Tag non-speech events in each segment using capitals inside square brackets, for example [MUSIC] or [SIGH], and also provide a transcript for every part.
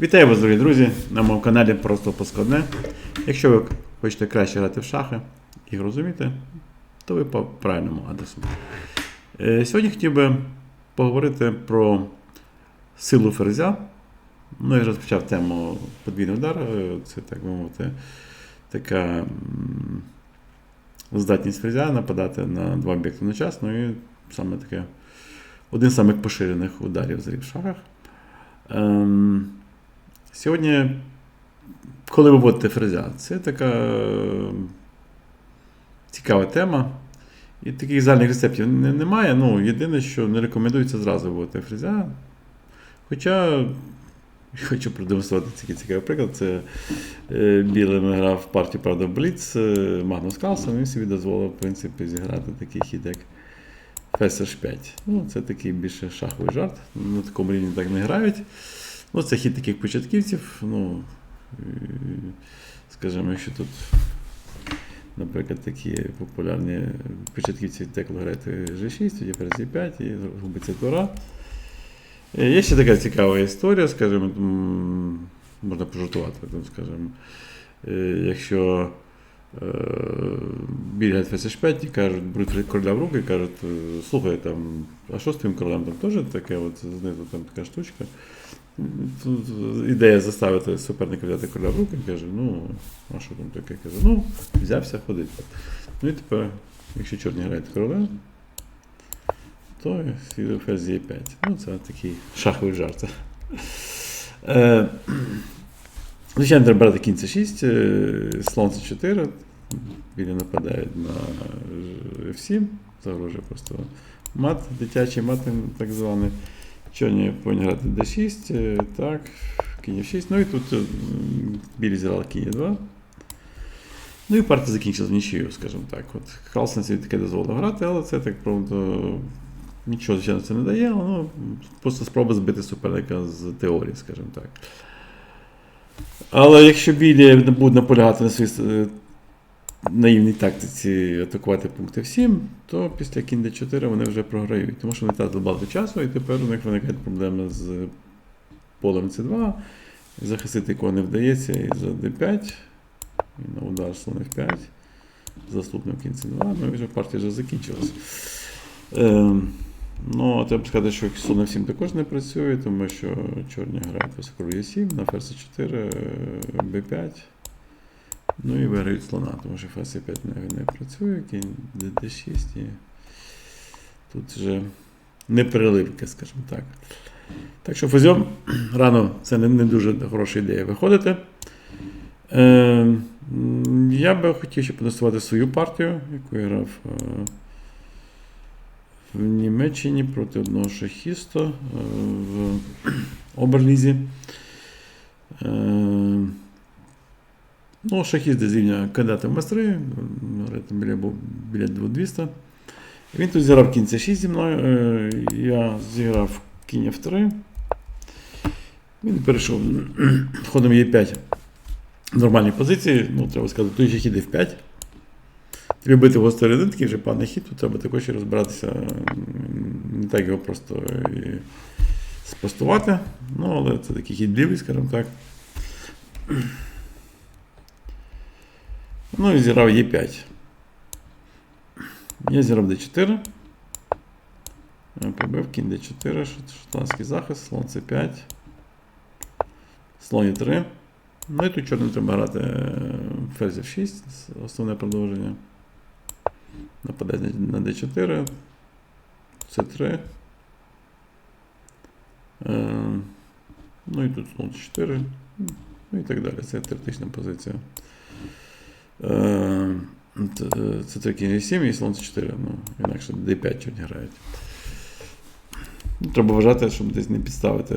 Вітаю вас, дорогі друзі, на моєму каналі Просто Поскладне. Якщо ви хочете краще грати в шахи і розуміти, то ви по правильному адресу. Е, Сьогодні хотів би поговорити про силу ферзя. Ну, я розпочав тему подвійний удар. Е, Це, так мовити, така здатність ферзя нападати на два об'єкти одночасно. І саме таке один з самих поширених ударів в шахах. Сьогодні, коли ви вводите фрезя, це така е, цікава тема. І таких загальних рецептів немає. Ну, єдине, що не рекомендується зразу вводити фрезя. Хоча [LAUGHS] хочу продемонструвати такий цікавий приклад. Це е, білим грав партію, правда, Бліц е, Магнус Карлсон, він собі дозволив, в принципі, зіграти такий хід, як Фесер 5. Ну, це такий більше шаховий жарт. На такому рівні так не грають. Ну, це хід таких початківців. Ну, скажімо, якщо тут, наприклад, такі популярні початківці деколи грають G6, тоді ферзь 5 і губиться тура. Е, Є ще така цікава історія, скажімо, можна пожартувати, скажімо, е, якщо е, бігають ферзь 5 і кажуть, беруть короля в руки і кажуть, слухай, там, а що з твоїм королем? Там теж таке, от знизу там така штучка. Ідея заставити суперника взяти короля в руки, каже, ну, а що там таке? Каже, ну, взявся ходить. Ну і тепер, якщо чорні грають короля, то слідує ферзь є 5. Ну, це такий шаховий жарт. Е, Звичайно, треба брати кінця 6, слон це 4. Білі нападають на F7, загрожує просто мат, дитячий мат, так званий. Чорні повинні грати D6, е, так, кінь F6. Ну і тут е, білі зіграли кінь 2. Ну і партія закінчилась в нічию, скажімо так. От Карлсон собі таке дозволив грати, але це так, правда, нічого, звичайно, це не дає, ну, просто спроба збити суперника з теорії, скажімо так. Але якщо білі будуть наполягати на своїй е, наївній тактиці атакувати пункти 7, то після кінь d4 вони вже програють, тому що вони втратили багато часу, і тепер у них виникають проблеми з полем c2. Захистити якого не вдається і за d5, і на удар слон f5, заступним кінь c2, ну і вже партія вже закінчилась. Ем, Ну, треба сказати, що слон F7 також не працює, тому що чорні грають по король Е7, на ферзь 4, b5. Ну і виграють слона, тому що ферзь 5 не, не працює, кінь d6 і тут вже не переливки, скажімо так. Так що фузьом [CLEARS THROAT] рано це не, не дуже хороша ідея виходити. Е, я би хотів ще продемонструвати свою партію, яку я грав е, в Німеччині проти одного шахіста е, в [CLEARS THROAT] Оберлізі. Е, Ну, шахіст з рівня кандидата в майстри, біля, біля 2200. Він тут зіграв кінь c6 зі мною. е, Я зіграв кінь f3. Він перейшов [CLEARS THROAT] ходом Е5 в нормальній позиції. Ну, треба сказати, той ще хід f5. Тобі бити гострий один, такий вже паний хід, тут треба також розбиратися. Не так його просто і спростувати. Ну, але це такий хід лівий, скажімо так. Ну і зіграв Е5. Я зіграв D4. Я Побив кінь D4, шотландський захист, слон C5. Слон E3. Ну і тут чорним треба грати е, ферзь F6, основне продовження. Нападає на на D4. C3. Е, Ну і тут слон 4. Ну і так далі. Це теоретична позиція. Е, Це, такі не 7 і слон 4, ну, інакше D5 чуть грають. Треба вважати, щоб десь не підставити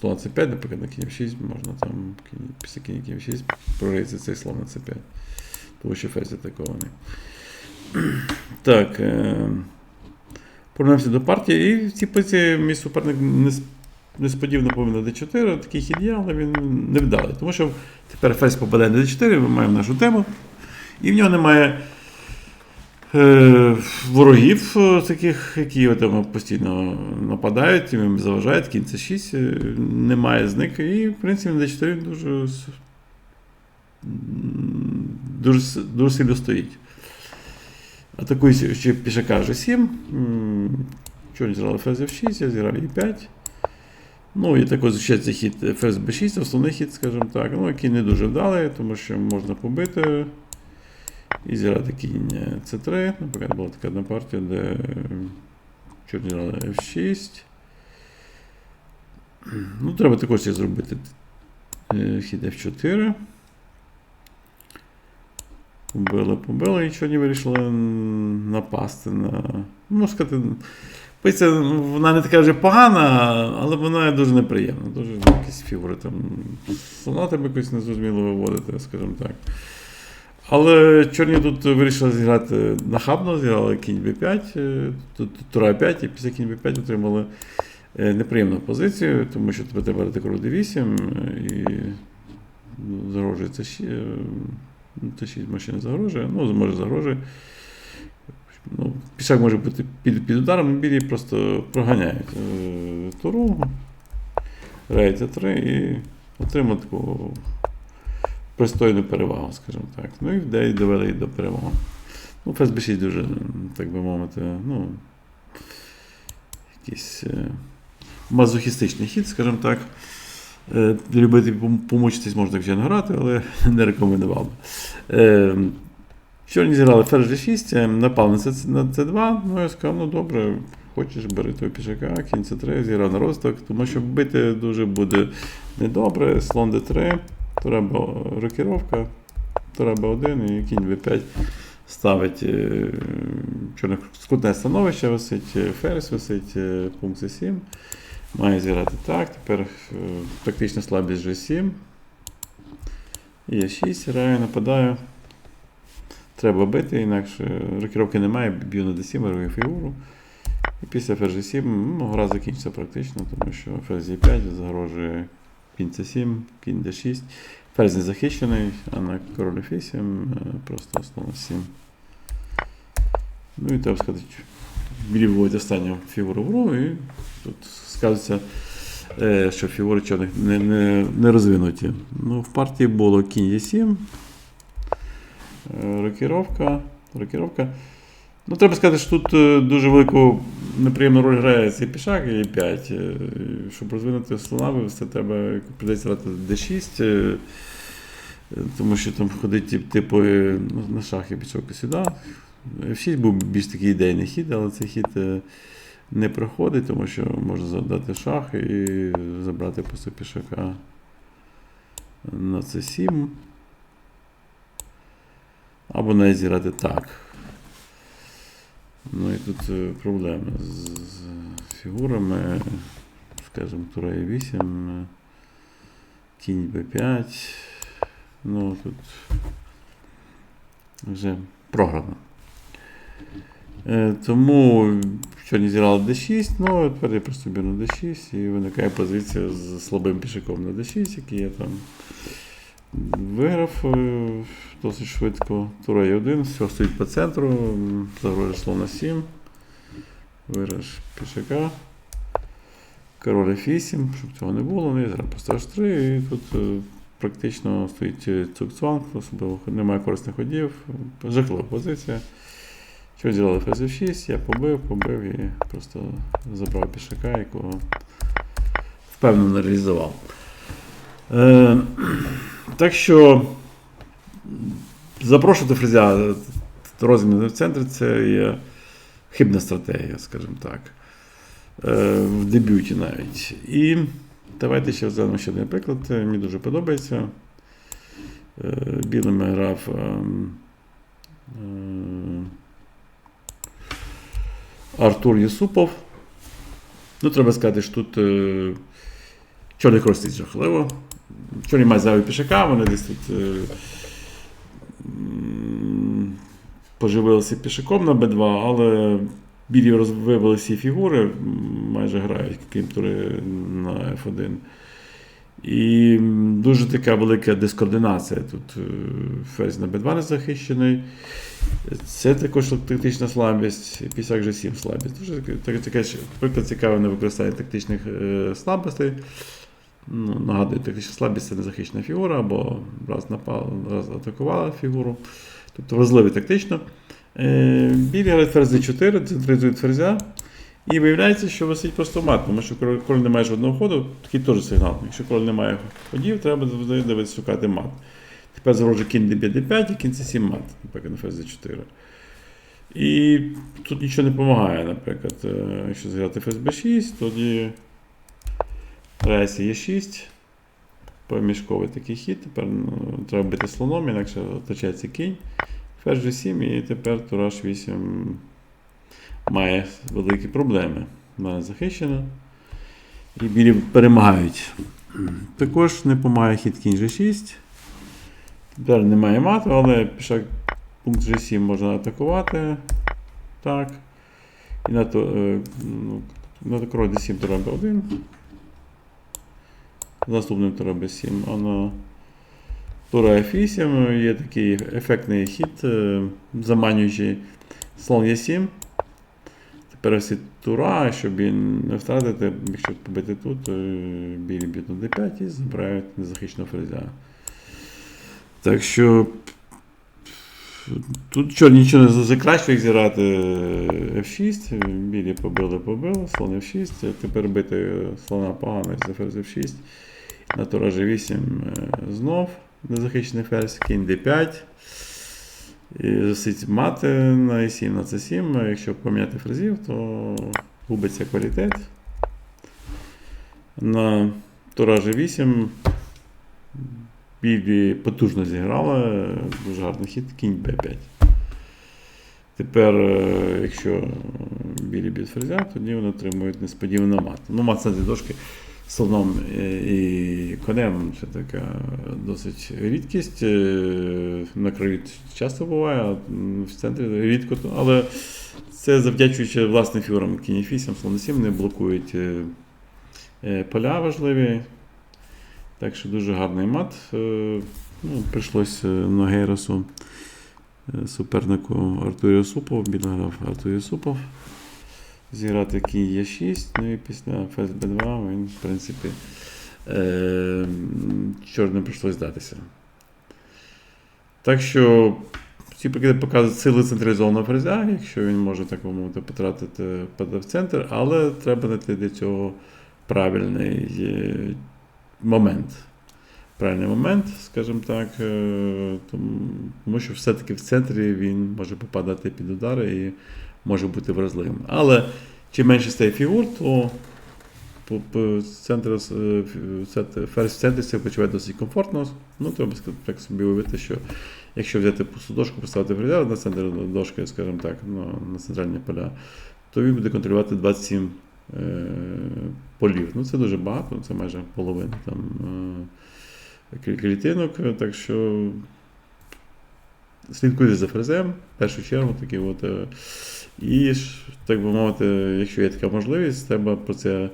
слон C5, наприклад, на кінь 6 можна там після кінь кінь 6 програється цей слон на C5. Тому що ферзь атакований. Так. Е, повернемося до партії. І в цій позиції мій суперник не, несподівано повинен d4, такий хід є, але він невдалий. Тому що тепер ферзь попадає на d4, ми маємо нашу тему. І в нього немає е, ворогів е, таких, які там постійно нападають, їм заважають, кінь це 6, немає зника, і, в принципі, на d4 він дуже, дуже, дуже сильно стоїть. Атакує ще пішака G7. Чорні зіграли ферзь F6, я зіграв E5. Ну, і також ще цей хід ферзь B6, основний хід, скажімо так, ну, який не дуже вдалий, тому що можна побити і зіграти кінь C3. Наприклад, була така одна партія, де чорні грали F6. Ну, треба також ще зробити е, хід F4. Побили, побили, і чорні вирішили напасти на. Ну, можна сказати, Пиця, ну, вона не така вже погана, але вона дуже неприємна. Дуже ну, якісь фігури там. Слона тебе якось незрозуміло виводити, скажімо так. Але чорні тут вирішили зіграти нахабно, зіграли кінь b5, е, тут тура 5 і після кінь b5 отримали е, неприємну позицію, тому що тебе треба король d8 е, і ну, загрожує це ще. Це 6 машин загрожує, ну, може загрожує. Ну, пішак може бути під, під ударом, білі просто проганяють е, туру, грають 3 і отримують таку пристойну перевагу, скажімо так. Ну і вдає довели до перемоги. Ну, фсб 6 дуже, так би мовити, ну, якийсь е, мазохістичний хід, скажімо так. Е, Любити помучитись можна вже не грати, але [LAUGHS] не рекомендував би. Е, Чорні зіграли ферзь G6, е, напав на C- на C2, ну я сказав, ну добре, хочеш, бери того пішака, кінь C3, зіграв на розвиток, тому що бити дуже буде недобре, слон D3, треба рокіровка, треба 1 і кінь V5 ставить е, чорне скутне становище висить, е, ферзь висить, е, пункт C7. Має зіграти так. Тепер е, тактична слабість G7. Є 6, граю, нападаю. Треба бити, інакше рокіровки немає, б'ю на D7, вирую фігуру. І після ферзь G7 ну, гра закінчиться практично, тому що ферзь E5 загрожує кінь C7, кінь D6. Ферзь не захищений, а на король F8 е, просто основа 7. Ну і треба сказати, білі виводять останню фігуру в гру, і тут сказується, е, що фігури чорних не, не, не розвинуті. Ну, в партії було кінь Е7, е, рокіровка, рокіровка. Ну, треба сказати, що тут е, дуже велику неприємну роль грає цей пішак і 5. Е, Щоб розвинути слона, вивести, треба прийдеться грати D6. е, Тому що там ходить тип- типу на шахи пішов сюди. F6 був більш такий ідейний хід, але цей хід не проходить, тому що можна задати шах і забрати просто пішака на C7. Або навіть зіграти так. Ну і тут е, проблеми з, з фігурами. Скажімо, тура e 8 кінь b5. Ну тут вже програно. Е, тому сьогодні зіграли d6, ну тепер я просто беру на d6 і виникає позиція з слабим пішаком на d6, який я там виграв е, досить швидко. Тура e 1 все стоїть по центру, загрожує слон на 7. Виграш пішака. Король F8, щоб цього не було, ну і зараз просто H3, і тут е, практично стоїть е, цукцванг, особливо немає корисних ходів, жахлива позиція. Що зробили ферзь F6, я побив, побив і просто забрав пішака, якого впевнено реалізував. Е, так що запрошувати фрезя в центрі це є хибна стратегія, скажімо так. Е, в дебюті навіть. І давайте ще розглянемо ще один приклад. Мені дуже подобається. Е, Білими грав. е, Артур Юсупов. Ну, треба сказати, що тут чорний кростить жахливо. Чорні мають зайві пішака, вони десь тут е, поживилися пішаком на Б2, але білі розвивали всі фігури, майже грають, тури на F1. І дуже така велика дискоординація. Тут е, ферзь на b2 не захищений. Це також тактична слабість, і пісяк G7 слабість. Дуже таке- приклад цікавий на використання тактичних е, слабостей. Ну, нагадую, тактична слабість це незахищена фігура, або раз напала, раз атакувала фігуру. Тобто вразливий тактично. Е, білі грають ферзь d4, централізують ферзя. І виявляється, що висить просто мат, тому що коли, коли немає жодного ходу, такий теж сигнал. Якщо коли немає ходів, треба дивитися шукати мат. Тепер загрожує кінь d5, d5 і кінь c7 мат, наприклад, на ферзь d4. І тут нічого не допомагає, наприклад, е, якщо зіграти ферзь b6, тоді рейсі є 6. Помішковий такий хід. Тепер ну, треба бити слоном, інакше втрачається кінь. Ферзь G7 і тепер Тураж 8 має великі проблеми. Вона захищена. І білі перемагають. Також не допомагає хід кінь G6. Тепер немає мату, але пішак пункт G7 можна атакувати. Так. І на, то, е, ну, на король D7 тура B1. Наступним тура B7. А на тура F8 є такий ефектний хід, е, заманюючий слон Е7. Тепер всі тура, щоб він не втратити, якщо побити тут, білі б'ють на d5 і забирають незахищеного ферзя. Так що тут чорні нічого не закращує їх зіграти F6. Білі побили, побили, слон F6. Тепер бити слона погано за ферзь F6. На тура G8 е, знов незахищений ферзь, кінь d5. І засить мати на e7 на c7. Якщо поміняти ферзів, то губиться квалітет. На тура G8 білі потужно зіграли, дуже гарний хід, кінь b5. Тепер, е, якщо білі б'ють ферзя, тоді вони отримують несподівану мат. Ну, мат на дошки слоном е, і конем це така досить рідкість. Е, На краю часто буває, в центрі рідко, але це завдячуючи власним фігурам кінь 8, слон 7 не блокують поля важливі. Так що дуже гарний мат. Е, Ну, прийшлося Ногейросу, е, супернику Артурі Юсупов, білограв Артур Юсупов. Зіграти кінь Е6, ну і після ферзь Б2 він, в принципі, е, чорним прийшлося здатися. Так що ці прикиди показують сили централізованого ферзя, якщо він може так мовити потратити в центр, але треба знайти для цього правильний е, момент. Правильний момент, скажімо так, е, тому що все-таки в центрі він може попадати під удари і може бути вразливим. Але чим менше стає фігур, то по е, це- ферзь в центрі себе почуває досить комфортно. Ну, треба так собі уявити, що якщо взяти пусту дошку, поставити ферзя на центр дошки, скажімо так, ну, на центральні поля, то він буде контролювати 27 е, полів. Ну, це дуже багато, це майже половина там, е, клітинок. Так що слідкуйте за фрезем, в першу чергу, такі от. е, І так би мовити, якщо є така можливість, треба про це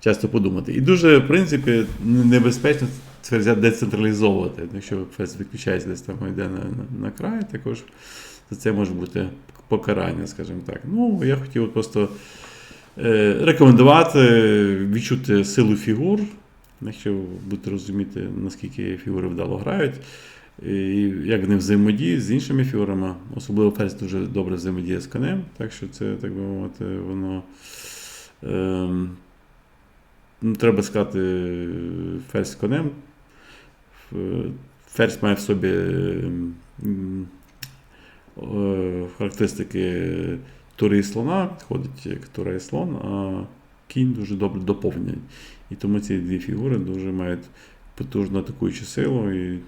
часто подумати. І дуже, в принципі, небезпечно ферзя децентралізовувати. Якщо ферзь відключається десь там йде на, на, на край, також то це може бути покарання, скажімо так. Ну, я хотів просто е, рекомендувати відчути силу фігур, якщо будете розуміти, наскільки фігури вдало грають. І як вони взаємодіють з іншими фігурами, особливо ферзь дуже добре взаємодіє з конем, так що це, так би мовити, воно. Ем, ну, треба сказати, ферзь з конем. Ф- Ферзь має в собі ем, е, характеристики тури і слона, тура і слон, а кінь дуже добре доповнює. І тому ці дві фігури дуже мають потужну атакуючу силу і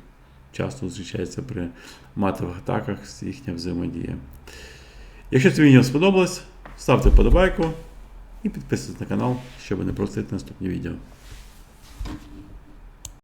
часто зустрічається при матових атаках їхня взаємодія. Якщо це відео сподобалось, ставте подобайку і підписуйтесь на канал, щоб не пропустити наступні відео.